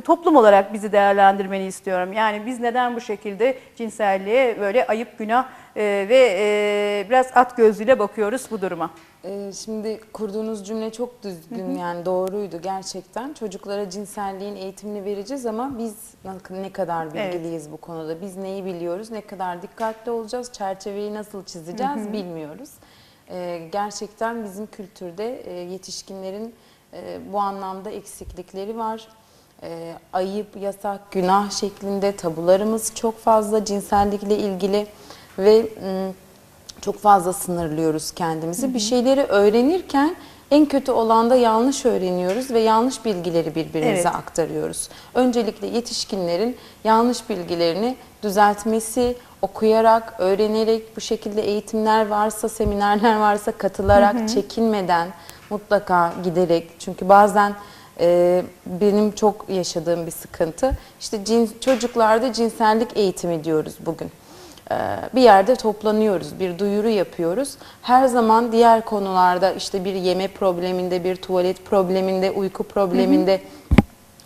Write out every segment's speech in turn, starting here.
toplum olarak bizi değerlendirmeni istiyorum. Yani biz neden bu şekilde cinselliğe böyle ayıp günah e, ve e, biraz at gözüyle bakıyoruz bu duruma. Ee, Şimdi kurduğunuz cümle çok düzgün yani doğruydu gerçekten. Çocuklara cinselliğin eğitimini vereceğiz ama biz ne- kadar bilgiliyiz bu konuda? Biz neyi biliyoruz? Ne kadar dikkatli olacağız? Çerçeveyi nasıl çizeceğiz bilmiyoruz. Ee, Gerçekten bizim kültürde e, yetişkinlerin e, bu anlamda eksiklikleri var. Ee, Ayıp, yasak, günah şeklinde tabularımız çok fazla cinsellikle ilgili ve m, çok fazla sınırlıyoruz kendimizi. Bir şeyleri öğrenirken en kötü olan da yanlış öğreniyoruz ve yanlış bilgileri birbirimize Evet. aktarıyoruz. Öncelikle yetişkinlerin yanlış bilgilerini düzeltmesi, okuyarak, öğrenerek, bu şekilde eğitimler varsa, seminerler varsa katılarak, çekinmeden mutlaka giderek. Çünkü bazen e, benim çok yaşadığım bir sıkıntı. İşte cins, çocuklarda cinsellik eğitimi diyoruz bugün. Ee, bir yerde toplanıyoruz, bir duyuru yapıyoruz. Her zaman diğer konularda işte bir yeme probleminde, bir tuvalet probleminde, uyku probleminde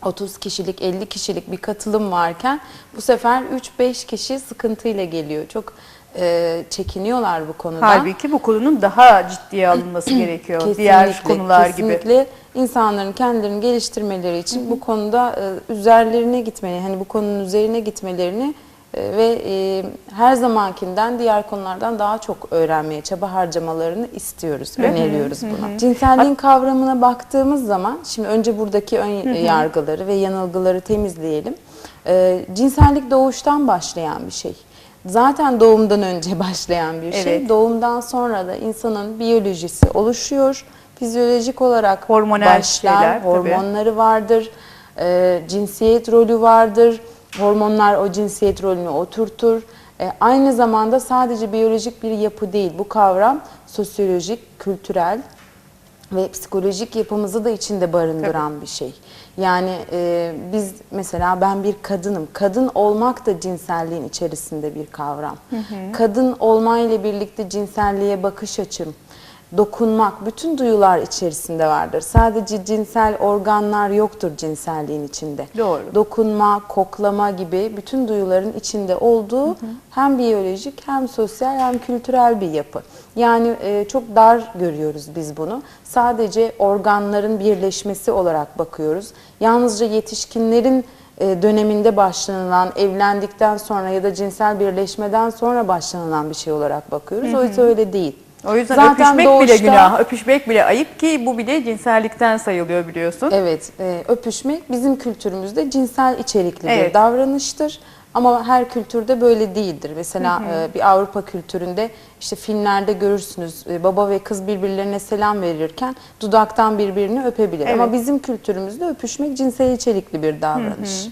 30 kişilik, 50 kişilik bir katılım varken bu sefer 3-5 kişi sıkıntıyla geliyor. Çok e, çekiniyorlar bu konuda. Halbuki bu konunun daha ciddiye alınması gerekiyor. Diğer konular gibi. kesinlikle insanların kendilerini geliştirmeleri için bu konuda e, üzerlerine gitmeli, hani bu konunun üzerine gitmelerini e, ve e, her zamankinden diğer konulardan daha çok öğrenmeye çaba harcamalarını istiyoruz, öneriyoruz buna. Cinselliğin kavramına baktığımız zaman, şimdi önce buradaki ön yargıları ve yanılgıları temizleyelim. E, cinsellik doğuştan başlayan bir şey. Zaten doğumdan önce başlayan bir şey. Evet. Doğumdan sonra da insanın biyolojisi oluşuyor. Fizyolojik olarak Hormonal başlar, şeyler, tabii. hormonları vardır, e, cinsiyet rolü vardır. Hormonlar o cinsiyet rolünü oturtur. E, aynı zamanda sadece biyolojik bir yapı değil. Bu kavram sosyolojik, kültürel ve psikolojik yapımızı da içinde barındıran bir şey. Yani e, biz mesela ben bir kadınım. Kadın olmak da cinselliğin içerisinde bir kavram. Kadın olmayla birlikte cinselliğe bakış açım, dokunmak, bütün duyular içerisinde vardır. Sadece cinsel organlar yoktur cinselliğin içinde. Doğru. Dokunma, koklama gibi bütün duyuların içinde olduğu hem biyolojik hem sosyal hem kültürel bir yapı. Yani e, çok dar görüyoruz biz bunu. Sadece organların birleşmesi olarak bakıyoruz. Yalnızca yetişkinlerin e, döneminde başlanılan, evlendikten sonra ya da cinsel birleşmeden sonra başlanılan bir şey olarak bakıyoruz. Oysa öyle değil. O yüzden Zaten öpüşmek bile doğuşta- günah, öpüşmek bile ayıp ki bu bile cinsellikten sayılıyor biliyorsun. Evet, e, öpüşmek bizim kültürümüzde cinsel içerikli Evet. bir davranıştır. Ama her kültürde böyle değildir. Mesela e, bir Avrupa kültüründe işte filmlerde görürsünüz e, baba ve kız birbirlerine selam verirken dudaktan birbirini öpebilir. Ama Evet. bizim kültürümüzde öpüşmek cinsel içerikli bir davranış.